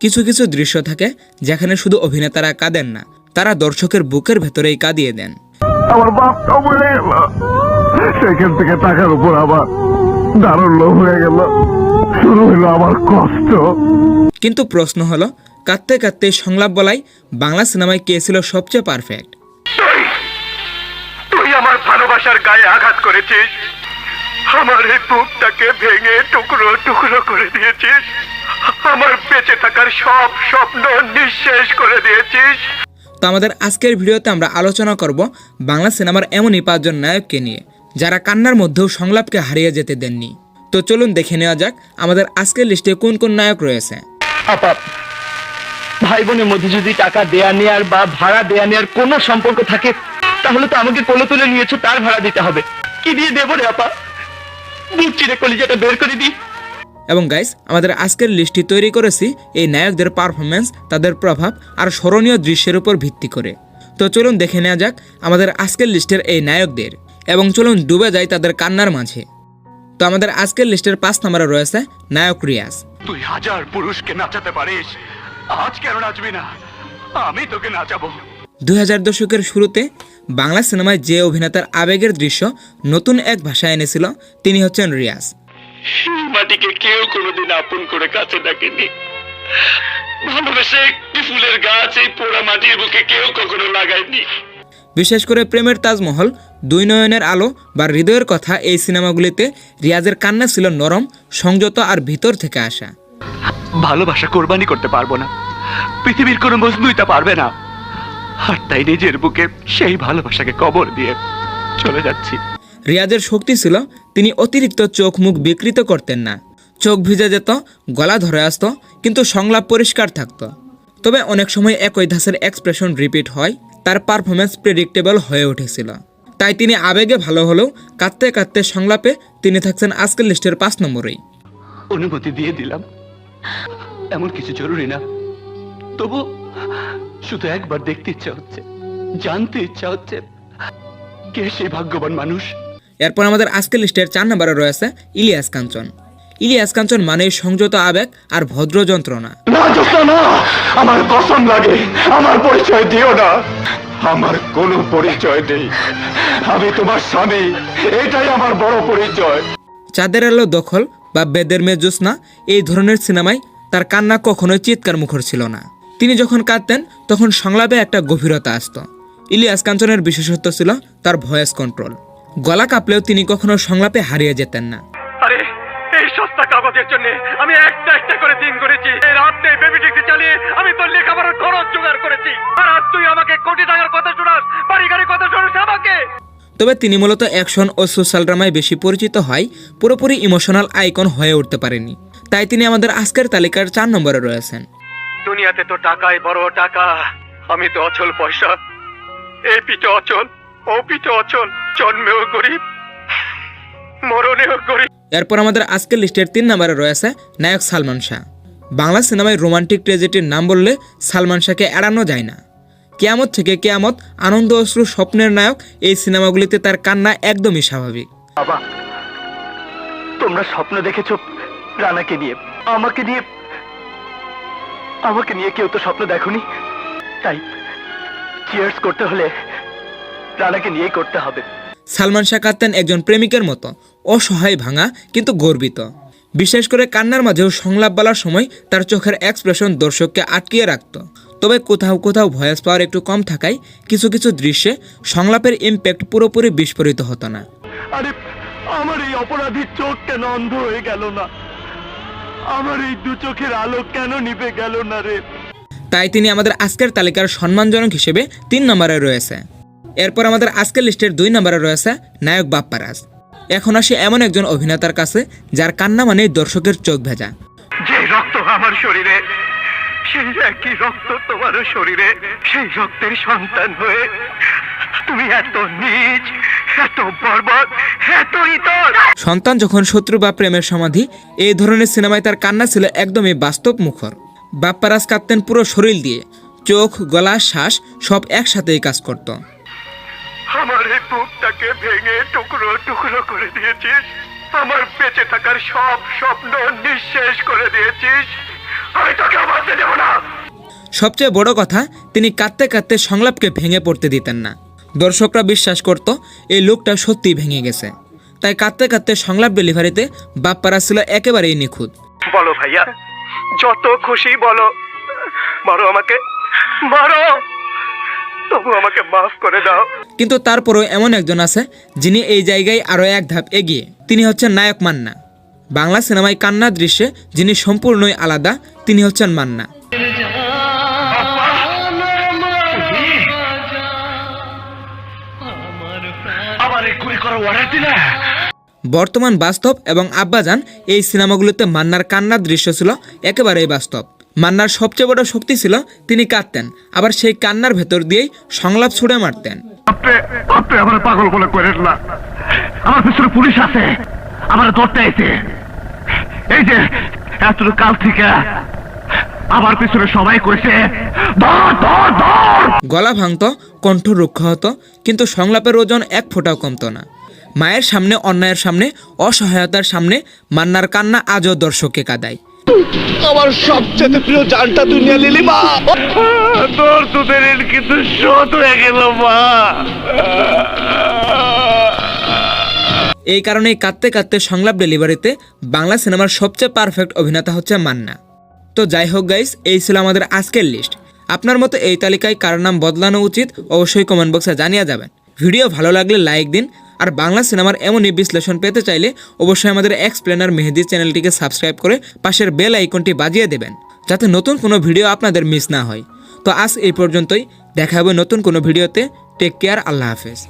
কিছু কিছু দৃশ্য থাকে যেখানে শুধু অভিনেতারা কাঁদেন না তারা দর্শকের বুকের ভেতরেই কাঁদিয়ে দেন। আমার বাপটা মরে গেল। সেখান থেকে টাকার উপর আবার দারুণ লোভ হয়ে গেল। শুরু হলো আমার কষ্ট। কিন্তু প্রশ্ন হলো কাঁদতে কাঁদতে সংলাপ বলাই বাংলা সিনেমায় কে ছিল সবচেয়ে পারফেক্ট তুই আমার ভালোবাসার গায়ে আঘাত করেছিস। আমার এই বুকটাকে ভেঙে টুকরো টুকরো করে দিয়েছিস। আমার বেঁচে থাকার সব স্বপ্ন নিঃশেষ করে দিয়েছিস। তো আমাদের আজকের ভিডিওতে আমরা আলোচনা করব বাংলা সিনেমার এমনই পাঁচজন নায়ককে নিয়ে যারা কান্নার মধ্যেও সংলাপকে হারিয়ে যেতে দেননি। তো চলুন দেখে নেওয়া যাক আমাদের আজকের লিস্টে কোন কোন নায়ক রয়েছে। আপা ভাই বোনের মধ্যে যদি টাকা দেয়া নেয়ার বা ভাড়া দেয়া নেয়ার কোনো সম্পর্ক থাকে তাহলে তো আমাকে কোলে তুলে নিয়েছো তার ভাড়া দিতে হবে। কি দিয়ে দেবো রে আপা? বুক চিরে কলিজাটা বের করে দিই। এবং গাইস আমাদের আজকের লিস্টটি তৈরি করেছি এই নায়কদের পারফরমেন্স তাদের প্রভাব আর স্মরণীয় দৃশ্যের উপর ভিত্তি করে। তো চলুন দেখে নেওয়া যাক আমাদের আজকের লিস্টের এই নায়কদের। এবং চলুন ডুবে যাই তাদের কান্নার মাঝে। তো আমাদের আজকের লিস্টের পাঁচ নম্বরে রয়েছে নায়ক রিয়াজ। তুই হাজার পুরুষকে নাচাতে পারিস আজ কেন নাচবি না? আমি তোকে নাচাবো। দুই হাজার দশকের শুরুতে বাংলা সিনেমায় যে অভিনেতার আবেগের দৃশ্য নতুন এক ভাষা এনেছিল তিনি হচ্ছেন রিয়াজ। এই মাটিকে কেউ কোনোদিন আপন করে কাছে ডাকেনি ভালোবেসে একটি ফুলের গাছ এই পোড়া মাটির বুকে কেউ কখনো লাগায়নি। বিশেষ করে প্রেমের তাজমহল দুই নয়নের আলো বা হৃদয়ের কথা এই সিনেমাগুলিতে রিয়াজের কান্না ছিল নরম সংযত আর ভিতর থেকে আসা। ভালোবাসা কোরবানি করতে পারব না। পৃথিবীর কোনো মজনুই তা পারবে না। আর তাই নিজের বুকে সেই ভালোবাসাকে কবর দিয়ে চলে যাচ্ছি। রিয়াজের শক্তি ছিল তিনি অতিরিক্ত চোখ মুখ বিকৃত করতেন না। চোখ ভিজে যেত, গলা ধরে আসতো, কিন্তু সংলাপ পরিষ্কার থাকতো। তবে অনেক সময় একই ধাঁচের এক্সপ্রেশন রিপিট হয়, তার পারফরমেন্স প্রেডিক্টেবল হয়ে উঠেছিল। তাই তিনি আবেগে ভালো হলেও কাঁদতে কাঁদতে সংলাপে তিনি থাকছেন আজকের লিস্টের পাঁচ নম্বরেই অনুমতি দিয়ে দিলাম। এমন কিছু জরুরি না। তবু শুধু একবার দেখতে ইচ্ছা হচ্ছে, জানতে ইচ্ছা হচ্ছে কে সেই ভাগ্যবান মানুষ? এরপর আমাদের আজকের লিস্টের চার নম্বরে রয়েছে ইলিয়াস কাঞ্চন। ইলিয়াস কাঞ্চন মানে সংযত আবেগ আর ভদ্র যন্ত্রণা। আমার কসম লাগে আমার পরিচয় দিও না। আমার কোনো পরিচয় নেই। আমি তোমার স্বামী এটাই আমার বড় পরিচয়। চাঁদের আলো দখল বা বেদের মেয়ে জ্যোৎস্না এই ধরনের সিনেমায় তার কান্না কখনোই চিৎকার মুখর ছিল না। তিনি যখন কাঁদতেন তখন সংলাপে একটা গভীরতা আসতো। ইলিয়াস কাঞ্চনের বিশেষত্ব ছিল তার ভয়েস কন্ট্রোল। গলা কাঁপলেও তিনি কখনো সংলাপে হারিয়ে যেতেন না। আরে এই সস্তা কাগজের জন্য আমি একটা একটা করে দিন করেছি এই রাত নেই বেবি ট্যাক্সি চালিয়ে আমি তোর লেখাপড়ার খরচ জোগাড় করেছি। আর আজ তুই আমাকে কোটি টাকার কথা শোনাস কথা শোনাস আমাকে। তবে তিনি মূলত অ্যাকশন ও সোশ্যাল ড্রামায় বেশি পরিচিত হয় পুরোপুরি ইমোশনাল আইকন হয়ে উঠতে পারেনি। তাই তিনি আমাদের আজকের তালিকার চার নম্বরে রয়েছেন। দুনিয়াতে তো টাকাই বড় টাকা। আমি তো অচল পয়সা। এই পিঠে অচল ও পিঠে অচল। জন্মেও গরিব মরণেও গরিব। এরপর আমাদের আজকের লিস্টের তিন নম্বরে রয়েছে নায়ক সালমান শাহ। বাংলা সিনেমায় রোমান্টিক ট্রেজেডির নাম বললে সালমান শাহকে এড়ানো যায় না। কেয়ামত থেকে কেয়ামত আনন্দ অশ্রু স্বপ্নের নায়ক এই সিনেমাগুলিতে তার কান্না একদমই স্বাভাবিক। বাবা তোমরা স্বপ্ন দেখেছ রানাকে নিয়ে। আমাকে নিয়ে আমাকে নিয়ে কেউ তো স্বপ্ন দেখনি। তাই চিয়ার্স করতে হলে রানাকে নিয়েই করতে হবে। সালমান শাহ কাঁদতেন একজন প্রেমিকের মতো অসহায় ভাঙা কিন্তু গর্বিত। বিশেষ করে কান্নার মাঝেও সংলাপ বলার সময় তার চোখের এক্সপ্রেশন দর্শককে আটকিয়ে রাখত। তবে কোথাও কোথাও ভয়েস পাওয়ার একটু কম থাকায় কিছু কিছু দৃশ্যে সংলাপের ইম্প্যাক্ট পুরোপুরি বিস্ফোরিত হতো না। আরে আমার এই অপরাধীর চোখ কেন অন্ধ হয়ে গেল না? আমার এই দু চোখের আলো কেন নিভে গেল না রে? তাই তিনি আমাদের আজকের তালিকার সম্মানজনক হিসেবে তিন নম্বরে রয়েছে। এরপর আমাদের আজকের লিস্টের দুই নম্বরে রয়েছে নায়ক বাপ্পারাজ। এখন আসি এমন একজন অভিনেতার কাছে যার কান্না মানে দর্শকের চোখ ভেজা। যে রক্ত আমার শরীরে সেই একই রক্ত তোমারও শরীরে সেই রক্তের সন্তান হয়ে তুমি এত নিজ এত বর্বর এত ইতর। সন্তান যখন শত্রু বা প্রেমের সমাধি এই ধরনের সিনেমায় তার কান্না ছিল একদমই বাস্তব মুখর বাপ্পারাজ কাঁদতেন পুরো শরীর দিয়ে। চোখ গলা শ্বাস সব একসাথেই কাজ করত। আমার এই বুকটাকে ভেঙে টুকরো টুকরো করে দিয়েছিস। আমার বেঁচে থাকার সব স্বপ্ন নিঃশেষ করে দিয়েছিস। আমি তোকে বাঁচতে দেবো সবচেয়ে বড় কথা তিনি কাঁদতে কাঁদতে সংলাপকে ভেঙে পড়তে দিতেন না। দর্শকরা বিশ্বাস করত এই লোকটা সত্যিই ভেঙে গেছে। তাই কাঁদতে কাঁদতে সংলাপ ডেলিভারিতে বাপ্পারা ছিল একেবারেই নিখুঁত। বলো ভাইয়া যত খুশি বলো। মারো আমাকে মারো। তবু আমাকে মাফ করে দাও। কিন্তু তারপরেও এমন একজন আছে যিনি এই জায়গায় আরও এক ধাপ এগিয়ে। তিনি হচ্ছেন নায়ক মান্না। বাংলা সিনেমায় কান্নার দৃশ্যে যিনি সম্পূর্ণই আলাদা তিনি হচ্ছেন মান্না। বর্তমান বাস্তব এবং আব্বাজান এই সিনেমাগুলোতে মান্নার কান্নার দৃশ্য ছিল একেবারেই বাস্তব। মান্নার সবচেয়ে বড় শক্তি ছিল তিনি কাঁদতেন আবার সেই কান্নার ভেতর দিয়েই সংলাপ ছুড়ে মারতেন। আমার পাগল বলে করেন না। আমার পিছনে পুলিশ আছে আমার ধরতে আইছে এই যে এত কাল থেকে আমার পিছনে সবাই কইছে ধর ধর ধর! গলা ভাঙত কণ্ঠ রুক্ষ হতো কিন্তু সংলাপের ওজন এক ফোঁটাও কমতো না। মায়ের সামনে অন্যায়ের সামনে অসহায়তার সামনে মান্নার কান্না আজও দর্শককে কাঁদায়। আমার সবচেয়ে প্রিয় জানটা দুনিয়া লিলি মা। তোর তোদের কিন্তু শোধ হয়ে গেল মা। এই কারণেই কাঁদতে কাঁদতে সংলাপ ডেলিভারিতে বাংলা সিনেমার সবচেয়ে পারফেক্ট অভিনেতা হচ্ছে মান্না। তো যাই হোক গাইস এই ছিল আমাদের আজকের লিস্ট আপনার মতো এই তালিকায় কার নাম বদলানো উচিত অবশ্যই কমেন্ট বক্সে জানিয়ে যাবেন। ভিডিও ভালো লাগলে লাইক দিন আর বাংলা সিনেমার এমনই বিশ্লেষণ পেতে চাইলে অবশ্যই আমাদের এক্সপ্লেনার মেহেদি চ্যানেলটিকে সাবস্ক্রাইব করে পাশের বেল আইকনটি বাজিয়ে দেবেন, যাতে নতুন কোনো ভিডিও আপনাদের মিস না হয়। তো আজ এই পর্যন্তই, দেখা হবে নতুন কোনো ভিডিওতে। টেক কেয়ার আল্লাহ হাফেজ।